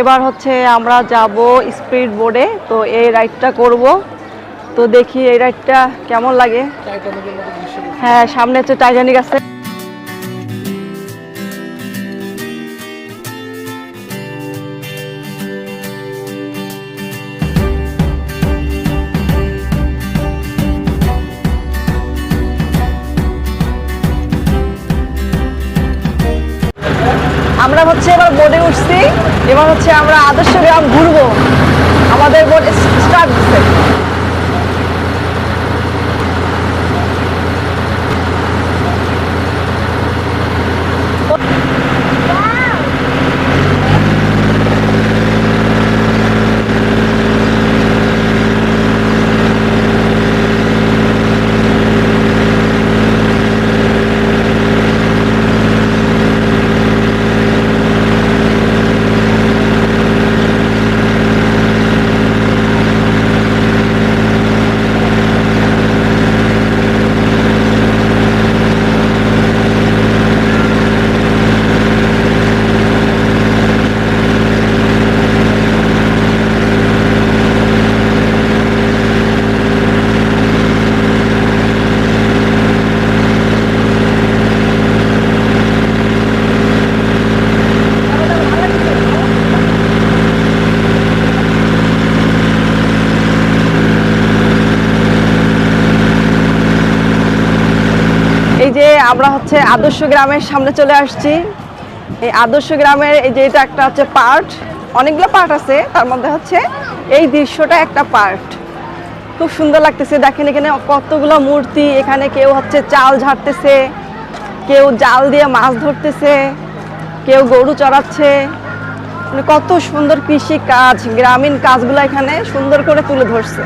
এবার হচ্ছে আমরা যাব স্পিড বোর্ডে তো এই রাইডটা করব। তো দেখি এই রাইডটা কেমন লাগে। হ্যাঁ সামনে হচ্ছে টাইটানিক আছে। আমরা হচ্ছে এবার বোর্ডে উঠছি এবার হচ্ছে আমরা আদর্শ গ্রাম ঘুরবো। আমাদের বোর্ড স্টার্ট যে আমরা হচ্ছে আদর্শ গ্রামের সামনে চলে আসছি। এই আদর্শ গ্রামের এই যে এটা একটা হচ্ছে পার্ট, অনেকগুলো পার্ট আছে, তার মধ্যে হচ্ছে এই দৃশ্যটা একটা পার্ট। খুব সুন্দর লাগতেছে, দেখেন এখানে কতগুলো মূর্তি, এখানে কেউ হচ্ছে চাল ঝাড়তেছে, কেউ জাল দিয়ে মাছ ধরতেছে, কেউ গরু চড়াচ্ছে। মানে কত সুন্দর কৃষি কাজ, গ্রামীণ কাজগুলো এখানে সুন্দর করে তুলে ধরছে।